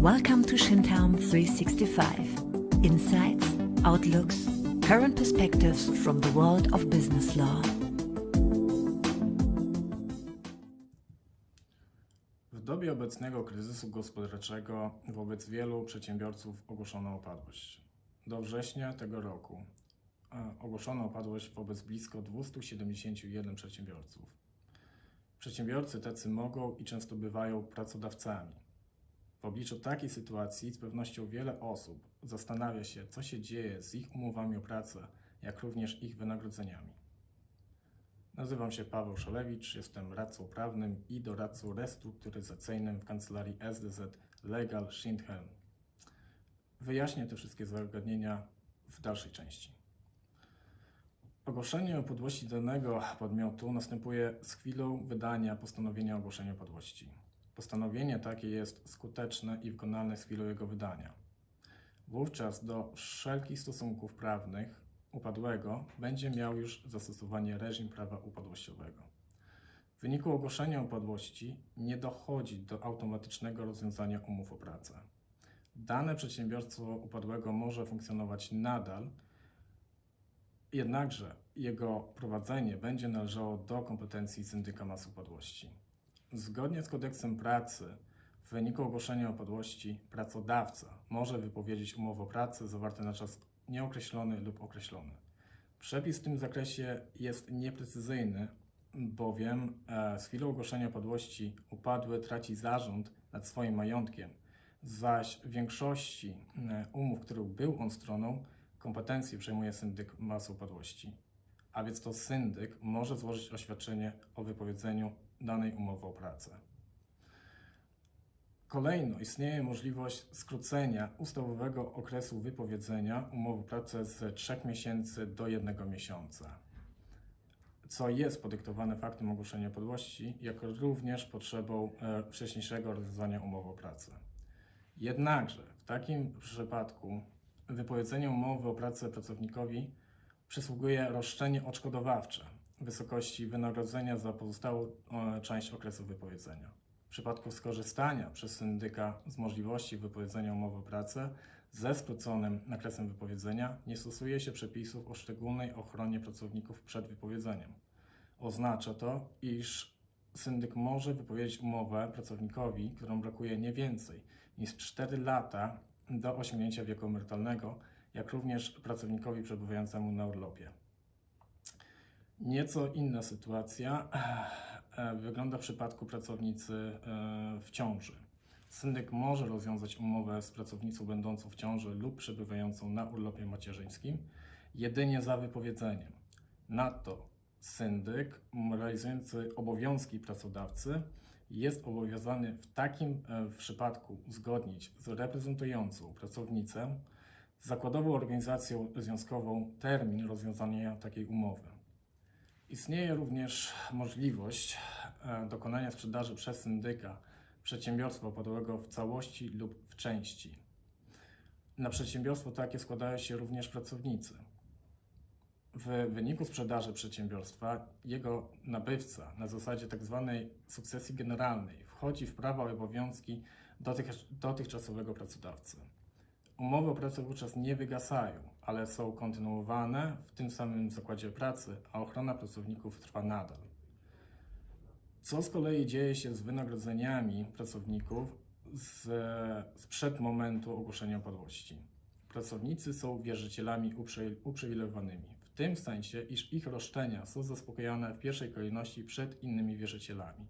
Welcome to Shintown 365. Insights, outlooks, current perspectives from the world of business law. W dobie obecnego kryzysu gospodarczego wobec wielu przedsiębiorców ogłoszono upadłość. Do września tego roku e, ogłoszono upadłość wobec blisko 271 przedsiębiorców. Przedsiębiorcy tacy mogą i często bywają pracodawcami. W obliczu takiej sytuacji z pewnością wiele osób zastanawia się, co się dzieje z ich umowami o pracę, jak również ich wynagrodzeniami. Nazywam się Paweł Szalewicz, jestem radcą prawnym i doradcą restrukturyzacyjnym w kancelarii SDZ Legal Schindhelm. Wyjaśnię te wszystkie zagadnienia w dalszej części. Ogłoszenie o podłości danego podmiotu następuje z chwilą wydania postanowienia o ogłoszeniu podłości. Postanowienie takie jest skuteczne i wykonalne z chwilą jego wydania. Wówczas do wszelkich stosunków prawnych upadłego będzie miał już zastosowanie reżim prawa upadłościowego. W wyniku ogłoszenia upadłości nie dochodzi do automatycznego rozwiązania umów o pracę. Dane przedsiębiorstwo upadłego może funkcjonować nadal, jednakże jego prowadzenie będzie należało do kompetencji syndyka mas upadłości. Zgodnie z kodeksem pracy, w wyniku ogłoszenia upadłości pracodawca może wypowiedzieć umowę o pracę zawarte na czas nieokreślony lub określony. Przepis w tym zakresie jest nieprecyzyjny, bowiem e, z chwilą ogłoszenia upadłości upadły traci zarząd nad swoim majątkiem, zaś w większości e, umów, których był on stroną, kompetencje przejmuje syndyk masy upadłości. A więc to syndyk może złożyć oświadczenie o wypowiedzeniu danej umowy o pracę. Kolejno istnieje możliwość skrócenia ustawowego okresu wypowiedzenia umowy o pracę z 3 miesięcy do 1 miesiąca, co jest podyktowane faktem ogłoszenia podłości, jak również potrzebą e, wcześniejszego rozwiązania umowy o pracę. Jednakże w takim przypadku wypowiedzenie umowy o pracę pracownikowi przysługuje roszczenie odszkodowawcze wysokości wynagrodzenia za pozostałą e, część okresu wypowiedzenia. W przypadku skorzystania przez syndyka z możliwości wypowiedzenia umowy o pracę ze skróconym nakresem wypowiedzenia nie stosuje się przepisów o szczególnej ochronie pracowników przed wypowiedzeniem. Oznacza to, iż syndyk może wypowiedzieć umowę pracownikowi, którą brakuje nie więcej niż 4 lata do osiągnięcia wieku emerytalnego, jak również pracownikowi przebywającemu na urlopie. Nieco inna sytuacja e, wygląda w przypadku pracownicy e, w ciąży. Syndyk może rozwiązać umowę z pracownicą będącą w ciąży lub przebywającą na urlopie macierzyńskim jedynie za wypowiedzeniem. Nadto syndyk realizujący obowiązki pracodawcy jest obowiązany w takim e, przypadku uzgodnić z reprezentującą pracownicę zakładową organizacją związkową termin rozwiązania takiej umowy. Istnieje również możliwość e, dokonania sprzedaży przez syndyka przedsiębiorstwa podłego w całości lub w części. Na przedsiębiorstwo takie składają się również pracownicy. W wyniku sprzedaży przedsiębiorstwa jego nabywca na zasadzie tzw. sukcesji generalnej wchodzi w prawa i obowiązki dotych, dotychczasowego pracodawcy. Umowy o pracę wówczas nie wygasają, ale są kontynuowane w tym samym zakładzie pracy, a ochrona pracowników trwa nadal. Co z kolei dzieje się z wynagrodzeniami pracowników z, sprzed momentu ogłoszenia upadłości? Pracownicy są wierzycielami uprzy, uprzywilejowanymi, w tym sensie, iż ich roszczenia są zaspokojone w pierwszej kolejności przed innymi wierzycielami.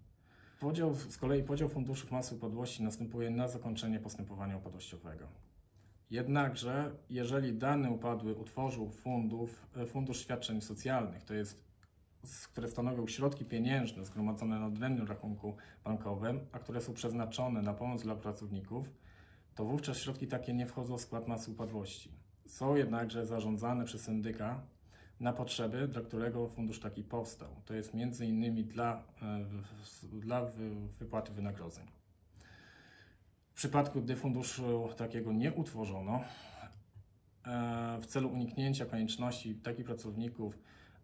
Podział, z kolei podział funduszów masy upadłości następuje na zakończenie postępowania upadłościowego. Jednakże, jeżeli dany upadły utworzył fundów, e, fundusz świadczeń socjalnych, to jest, które stanowią środki pieniężne zgromadzone na odrębnym rachunku bankowym, a które są przeznaczone na pomoc dla pracowników, to wówczas środki takie nie wchodzą w skład masy upadłości. Są jednakże zarządzane przez syndyka na potrzeby, dla którego fundusz taki powstał. To jest między innymi dla, e, dla wypłaty wynagrodzeń. W przypadku, gdy funduszu takiego nie utworzono, e, w celu uniknięcia konieczności takich pracowników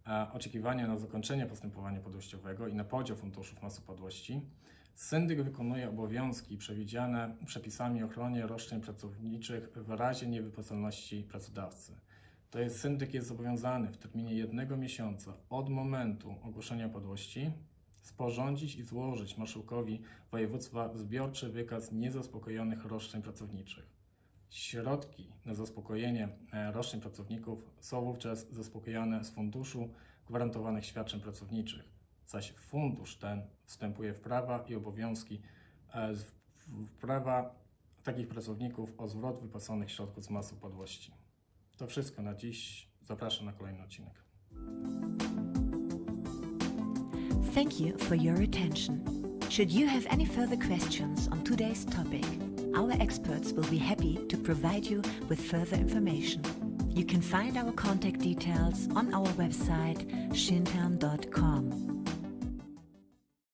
e, oczekiwania na zakończenie postępowania podłościowego i na podział funduszów mas upadłości, Syndyk wykonuje obowiązki przewidziane przepisami o ochronie roszczeń pracowniczych w razie niewypłacalności pracodawcy. To jest syndyk jest zobowiązany w terminie jednego miesiąca od momentu ogłoszenia upadłości sporządzić i złożyć marszałkowi województwa zbiorczy wykaz niezaspokojonych roszczeń pracowniczych. Środki na zaspokojenie e, roszczeń pracowników są wówczas zaspokojone z Funduszu Gwarantowanych Świadczeń Pracowniczych, zaś fundusz ten wstępuje w prawa i obowiązki e, w prawa takich pracowników o zwrot wypłaconych środków z masy upadłości. To wszystko na dziś. Zapraszam na kolejny odcinek. Thank you for your attention. Should you have any further questions on today's topic, our experts will be happy to provide you with further information. You can find our contact details on our website shintown.com.